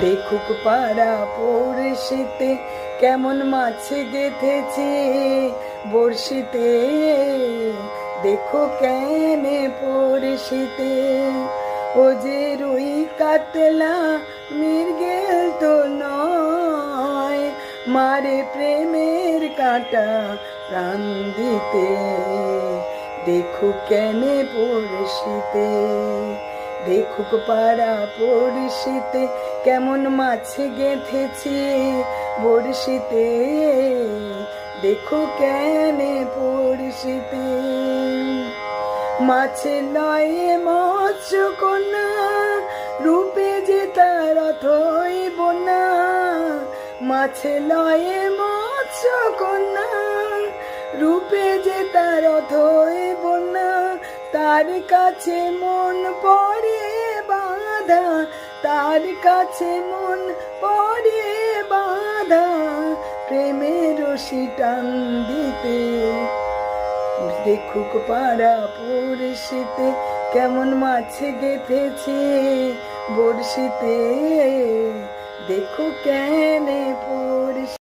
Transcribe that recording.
দেখুক পাড়া পড়শিতে কেমন মাছ গেথেছে বড়শিতে। দেখো কেনে পড়শিতে, ও যে রুই কাতলা মির্গেল তো নয়, মারে প্রেমের কাটা প্রাণ দিতে। দেখো কেনে পড়শিতে। দেখুক পাড়া পড়শিতে কেমন মাছ গেঁথেছি বড়শিতে। দেখো কেনে পড়শিতে। মাছে লয়ে মৎস্য কন্যা, রূপে যে তার অথইব না মাছে লয়ে মৎস্য কন্যা, রূপে যে তার অথইব না তার কাছে মন বাঁধা তার কাছে মন পরে বাধা, প্রেমের টান দিতে। দেখুক পাড়া পড়শিতে কেমন মাছ গেঁথেছে বড়শিতে। দেখো কেন পড়শি